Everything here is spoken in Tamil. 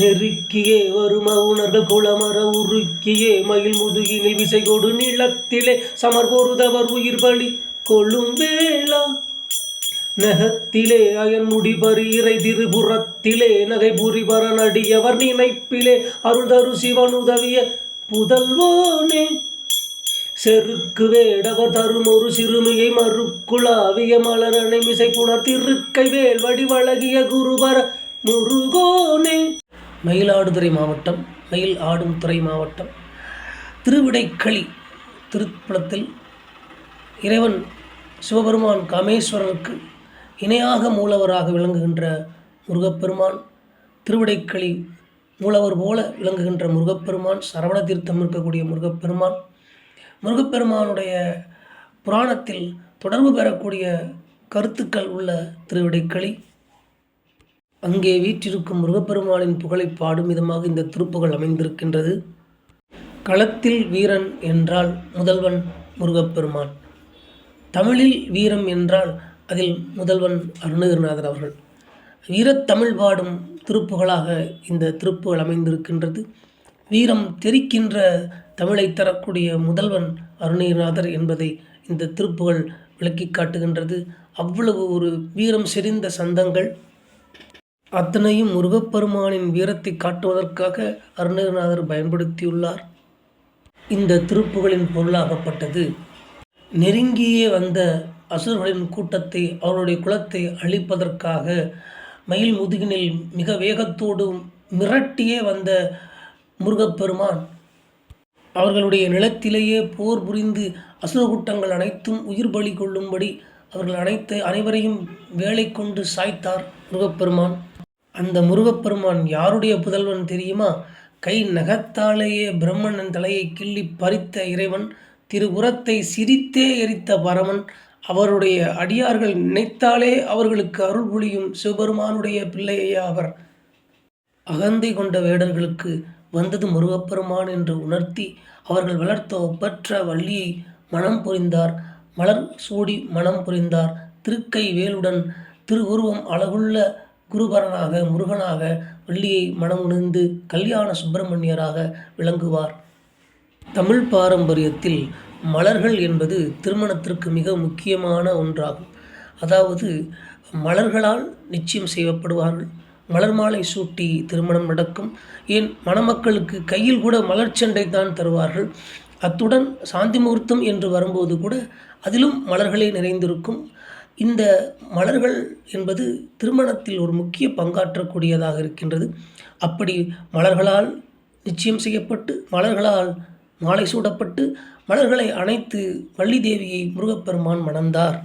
நெருக்கியே வரும் மவுணர்கள் குளமர உருக்கியே மயில் முதுகினில் விசை கொடு நிலத்திலே சமர் பொருதவர் உயிர் பலி கொள்ளும் வேளா. நகத்திலே அயன் முடிபரி இறை திருபுறத்திலே நகை புரிபர நடியவர் நினைப்பிலே அருள் தரு சிவன் உதவிய புதல்வோனே. செருக்கு வேடவர் தரும் ஒரு சிறுமியை மறுக்குளாவிய மலரணை மிசை புணர் திருக்கை வேல் வடிவழகிய குருபர முருகோனே. மயிலாடுதுறை மாவட்டம் மயில் ஆடும் துறை மாவட்டம். திருவிடைக்களி திருப்பலத்தில் இறைவன் சிவபெருமான் காமேஸ்வரருக்கு இணையாக மூலவராக விளங்குகின்ற முருகப்பெருமான் திருவிடைக்களி மூலவர் போல விளங்குகின்ற முருகப்பெருமான் சரவண தீர்த்தம் இருக்கக்கூடிய முருகப்பெருமான். முருகப்பெருமானுடைய புராணத்தில் தொடர்பு பெறக்கூடிய கருத்துக்கள் உள்ள திருவிடைக்களி. அங்கே வீற்றிருக்கும் முருகப்பெருமானின் புகழை பாடும் விதமாக இந்த திருப்புகள் அமைந்திருக்கின்றது. களத்தில் வீரன் என்றால் முதல்வன் முருகப்பெருமான். தமிழில் வீரம் என்றால் அதில் முதல்வன் அருணகிரிநாதர் அவர்கள். வீரத்தமிழ் பாடும் திருப்புகளாக இந்த திருப்புகள் அமைந்திருக்கின்றது. வீரம் தெரிக்கின்ற தமிழை தரக்கூடிய முதல்வன் அருணகிரிநாதர் என்பதை இந்த திருப்புகள் விளக்கி காட்டுகின்றது. அவ்வளவு ஒரு வீரம் செறிந்த சந்தங்கள். அத்தனையும் முருகப்பெருமானின் வீரத்தை காட்டுவதற்காக அருணகிரிநாதர் பயன்படுத்தியுள்ளார். இந்த திருப்புகளின் பொருளாகப்பட்டது. நெருங்கியே வந்த அசுரர்களின் கூட்டத்தை அவருடைய குலத்தை அழிப்பதற்காக மயில் முதுகினில் மிக வேகத்தோடு மிரட்டியே வந்த முருகப்பெருமான் அவர்களுடைய நிலத்திலேயே போர் புரிந்து அசுர கூட்டங்கள் அனைத்தும் உயிர் பலி கொள்ளும்படி அவர்கள் அனைத்து அனைவரையும் வேலை கொண்டு சாய்த்தார் முருகப்பெருமான். அந்த முருகப்பெருமான் யாருடைய புதல்வன் தெரியுமா? கை நகத்தாலேயே பிரம்மணன் தலையை கிள்ளி பறித்த இறைவன் திருபுறத்தை சிரித்தே எரித்த பரமன் அவருடைய அடியார்கள் நினைத்தாலே அவர்களுக்கு அருள் புரியும் சிவபெருமானுடைய பிள்ளையா அவர். அகந்தை கொண்ட வேடர்களுக்கு வந்தது முருகப்பெருமான் என்று உணர்த்தி அவர்கள் வளர்த்த ஒப்பற்ற வள்ளியை மனம் புரிந்தார். மலர் சூடி மனம் புரிந்தார். திருக்கை வேலுடன் திருவுருவம் அழகுள்ள குருபரனாக முருகனாக வள்ளியை மனமுணிந்து கல்யாண சுப்பிரமணியராக விளங்குவார். தமிழ் பாரம்பரியத்தில் மலர்கள் என்பது திருமணத்திற்கு மிக முக்கியமான ஒன்றாகும். அதாவது மலர்களால் நிச்சயம் செய்யப்படுவார்கள். மலர் மாலை சூட்டி திருமணம் நடக்கும். ஏன்? மணமக்களுக்கு கையில் கூட மலர்ச்சண்டை தான் தருவார்கள். அத்துடன் சாந்தி முகூர்த்தம் என்று வரும்போது கூட அதிலும் மலர்களே நிறைந்திருக்கும். இந்த மலர்கள் என்பது திருமணத்தில் ஒரு முக்கிய பங்காற்றக்கூடியதாக இருக்கின்றது. அப்படி மலர்களால் நிச்சயம் செய்யப்பட்டு மலர்களால் மாலை சூடப்பட்டு மலர்களை அணைத்து வள்ளி தேவியை முருகப்பெருமான் மணந்தார்.